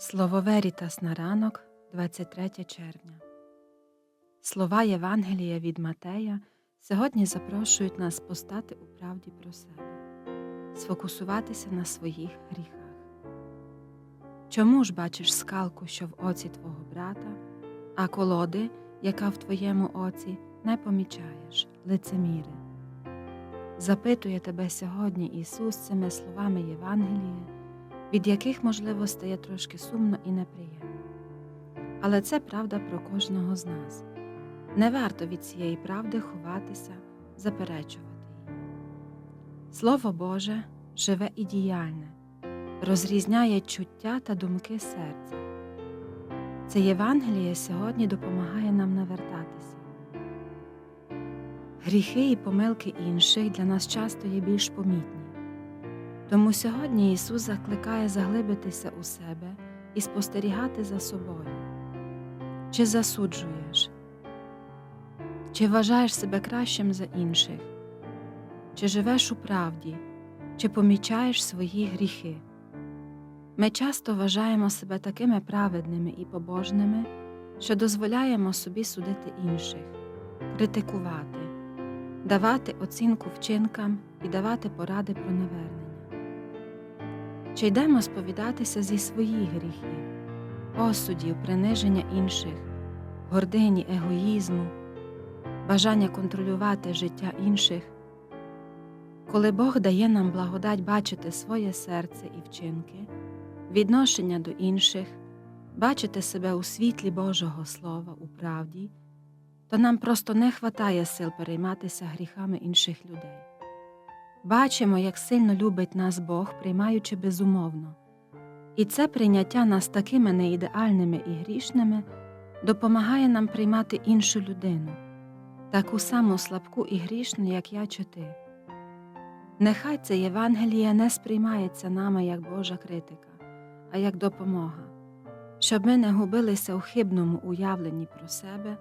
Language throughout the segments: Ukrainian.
Слово Верітас на ранок, 23 червня. Слова Євангелія від Матея сьогодні запрошують нас постати у правді про себе, сфокусуватися на своїх гріхах. Чому ж бачиш скалку, що в оці твого брата, а колоди, яка в твоєму оці, не помічаєш, лицеміри? Запитує тебе сьогодні Ісус цими словами Євангелія від яких, можливо, стає трошки сумно і неприємно. Але це правда про кожного з нас. Не варто від цієї правди ховатися, заперечувати її. Слово Боже живе і діяльне, розрізняє чуття та думки серця. Це Євангеліє сьогодні допомагає нам навертатися. Гріхи і помилки інших для нас часто є більш помітні. Тому сьогодні Ісус закликає заглибитися у себе і спостерігати за собою. Чи засуджуєш? Чи вважаєш себе кращим за інших? Чи живеш у правді, чи помічаєш свої гріхи? Ми часто вважаємо себе такими праведними і побожними, що дозволяємо собі судити інших, критикувати, давати оцінку вчинкам і давати поради про навернення. Чи йдемо сповідатися зі своїх гріхів, осудів, приниження інших, гордині, егоїзму, бажання контролювати життя інших? Коли Бог дає нам благодать бачити своє серце і вчинки, відношення до інших, бачити себе у світлі Божого Слова у правді, то нам просто не хватає сил перейматися гріхами інших людей. Бачимо, як сильно любить нас Бог, приймаючи безумовно, і це прийняття нас такими неідеальними і грішними допомагає нам приймати іншу людину, таку саму слабку і грішну, як я чи ти. Нехай це Євангеліє не сприймається нами як Божа критика, а як допомога, щоб ми не губилися у хибному уявленні про себе,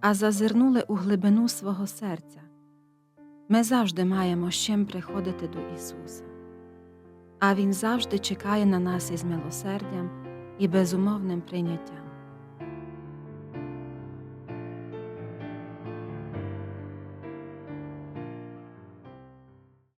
а зазирнули у глибину свого серця. Ми завжди маємо з чим приходити до Ісуса, а Він завжди чекає на нас із милосердям і безумовним прийняттям.